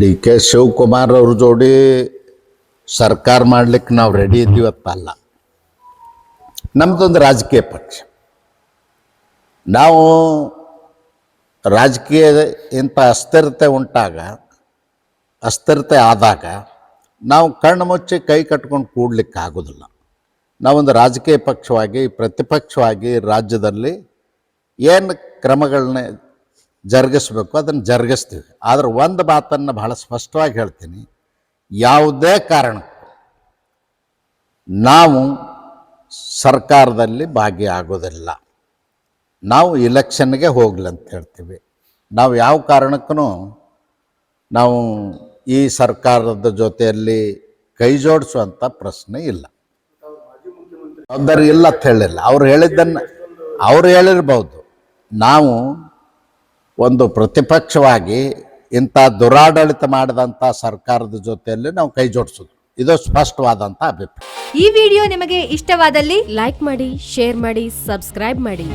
D K Shivakumar ಅವ್ರ ಜೋಡಿ ಸರ್ಕಾರ ಮಾಡ್ಲಿಕ್ಕೆ ನಾವು ರೆಡಿ ಇದ್ದೀವಪ್ಪ ಅಲ್ಲ. ನಮ್ದೊಂದು ರಾಜಕೀಯ ಪಕ್ಷ. ನಾವು ರಾಜಕೀಯ ಇಂಥ ಅಸ್ಥಿರತೆ ಉಂಟಾಗ, ಅಸ್ಥಿರತೆ ಆದಾಗ ನಾವು ಕಣ್ಣು ಮುಚ್ಚಿ ಕೈ ಕಟ್ಕೊಂಡು ಕೂಡ್ಲಿಕ್ಕೆ ಆಗೋದಿಲ್ಲ. ನಾವೊಂದು ರಾಜಕೀಯ ಪಕ್ಷವಾಗಿ, ಪ್ರತಿಪಕ್ಷವಾಗಿ ರಾಜ್ಯದಲ್ಲಿ ಏನು ಕ್ರಮಗಳನ್ನ ಜರುಗಿಸ್ಬೇಕು, ಅದನ್ನು ಜರುಗಿಸ್ತೀವಿ. ಆದರೆ ಒಂದು ಮಾತನ್ನು ಬಹಳ ಸ್ಪಷ್ಟವಾಗಿ ಹೇಳ್ತೀನಿ. ಯಾವುದೇ ಕಾರಣಕ್ಕೂ ನಾವು ಸರ್ಕಾರದಲ್ಲಿ ಭಾಗಿಯಾಗೋದಿಲ್ಲ. ನಾವು ಇಲೆಕ್ಷನ್ಗೆ ಹೋಗ್ಲಿ ಅಂತ ಹೇಳ್ತೀವಿ. ನಾವು ಯಾವ ಕಾರಣಕ್ಕೂ ನಾವು ಈ ಸರ್ಕಾರದ ಜೊತೆಯಲ್ಲಿ ಕೈ ಜೋಡಿಸುವಂಥ ಪ್ರಶ್ನೆ ಇಲ್ಲ. ಇಲ್ಲ ಅಂತ ಹೇಳಿಲ್ಲ. ಅವ್ರು ಹೇಳಿದ್ದನ್ನು, ಅವ್ರು ಹೇಳಿರ್ಬೋದು. ನಾವು ಒಂದು ಪ್ರತಿಪಕ್ಷವಾಗಿ ಇಂಥ ದುರಾಡಳಿತ ಮಾಡಿದಂಥ ಸರ್ಕಾರದ ಜೊತೆಯಲ್ಲಿ ನಾವು ಕೈ ಜೋಡಿಸೋದು. ಇದು ಸ್ಪಷ್ಟವಾದಂಥ ಅಭಿಪ್ರಾಯ. ಈ ವಿಡಿಯೋ ನಿಮಗೆ ಇಷ್ಟವಾದಲ್ಲಿ ಲೈಕ್ ಮಾಡಿ, ಶೇರ್ ಮಾಡಿ, ಸಬ್ಸ್ಕ್ರೈಬ್ ಮಾಡಿ.